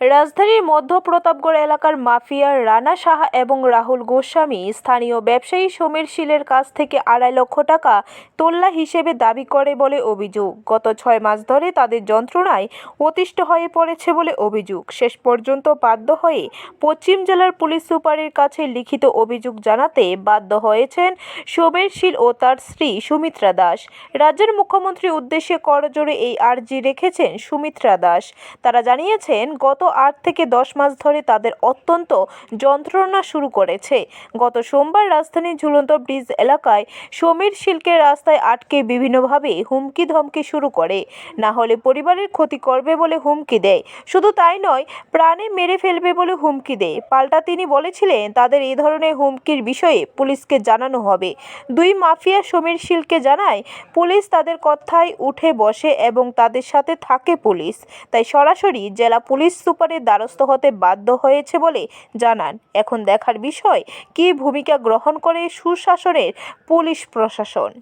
রাজধানীর মধ্য প্রতাপগড় এলাকার মাফিয়া রানা সাহা এবং রাহুল গোস্বামী স্থানীয় ব্যবসায়ী সমীর শীলের কাছ থেকে আড়াই লক্ষ টাকা তোল্লা হিসেবে দাবি করে বলে অভিযোগ। গত ছয় মাস ধরে তাদের যন্ত্রণায় অতিষ্ঠ হয়ে পড়েছে বলে অভিযোগ। শেষ পর্যন্ত বাধ্য হয়ে পশ্চিম জেলার পুলিশ সুপারের কাছে লিখিত অভিযোগ জানাতে বাধ্য হয়েছেন সমীর শীল ও তার স্ত্রী সুমিত্রা দাস। রাজ্যের মুখ্যমন্ত্রীর উদ্দেশ্যে করজোড়ে এই আর্জি রেখেছেন সুমিত্রা দাস। তারা জানিয়েছেন, গত আট থেকে দশ মাস ধরে তাদের অত্যন্ত যন্ত্রণা শুরু করেছে। গত সোমবার রাজধানীর ঝুলন্ত ব্রিজ এলাকায় সমীর শিলকে রাস্তায় আটকে বিভিন্নভাবে হুমকি ধমকি শুরু করে। না হলে পরিবারের ক্ষতি করবে বলে হুমকি দেয়। শুধু তাই নয়, প্রাণে মেরে ফেলবে বলে হুমকি দেয়। পাল্টা তিনি বলেছিলেন, তাদের এই ধরনের হুমকির বিষয়ে পুলিশকে জানানো হবে। দুই মাফিয়া সমীর শীলকে জানায়, পুলিশ তাদের কথায় উঠে বসে এবং তাদের সাথে থাকে পুলিশ। তাই সরাসরি জেলা পুলিশ সুপারের দ্বারস্থ হতে বাধ্য হয়েছে বলে জানান। এখন দেখার বিষয়, কী ভূমিকা গ্রহণ করে সুশাসনের পুলিশ প্রশাসন?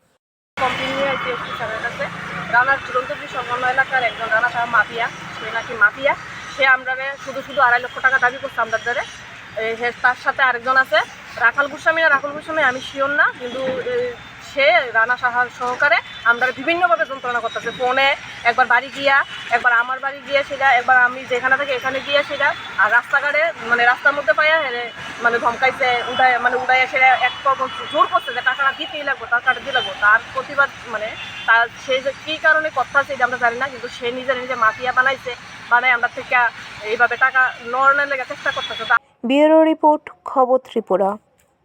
রানার চূড়ান্তপুর সংলগ্ন এলাকার একজন রানা সাহেব মাফিয়া, সে নাকি মাফিয়া। সে আমরা শুধু শুধু আড়াই লক্ষ টাকা দাবি করছে এই হে- তার সাথে আরেকজন আছে। রাখাল গোস্বামী না, রাখাল গোস্বামী আমি শিওর না, কিন্তু সে রানা সাহার সহকারে আমরা বিভিন্নভাবে যন্ত্রণা করতেছে। ফোনে একবার বাড়ি গিয়া, একবার আমার বাড়ি গিয়ে সেটা, একবার আমি যেখানে থাকি এখানে গিয়ে সেটা, আর রাস্তাঘাটে মানে রাস্তার মধ্যে পাইয়া হেরে মানে ধমকাইছে উঠায় মানে উঠায় সেটা এক জোর করছে যে টাকাটা দিতেই লাগবো টাকাটা দিয়ে লাগবো। তার প্রতিবাদ মানে তার সে যে কী কারণে কথা এটা আমরা জানি না, কিন্তু সে নিজে নিজে মাফিয়া বানাইছে বানাই আমরা থেকে এইভাবে টাকা নড়নের লেগে চেষ্টা করতেছে। ব্যুরো রিপোর্ট, খবর ত্রিপুরা।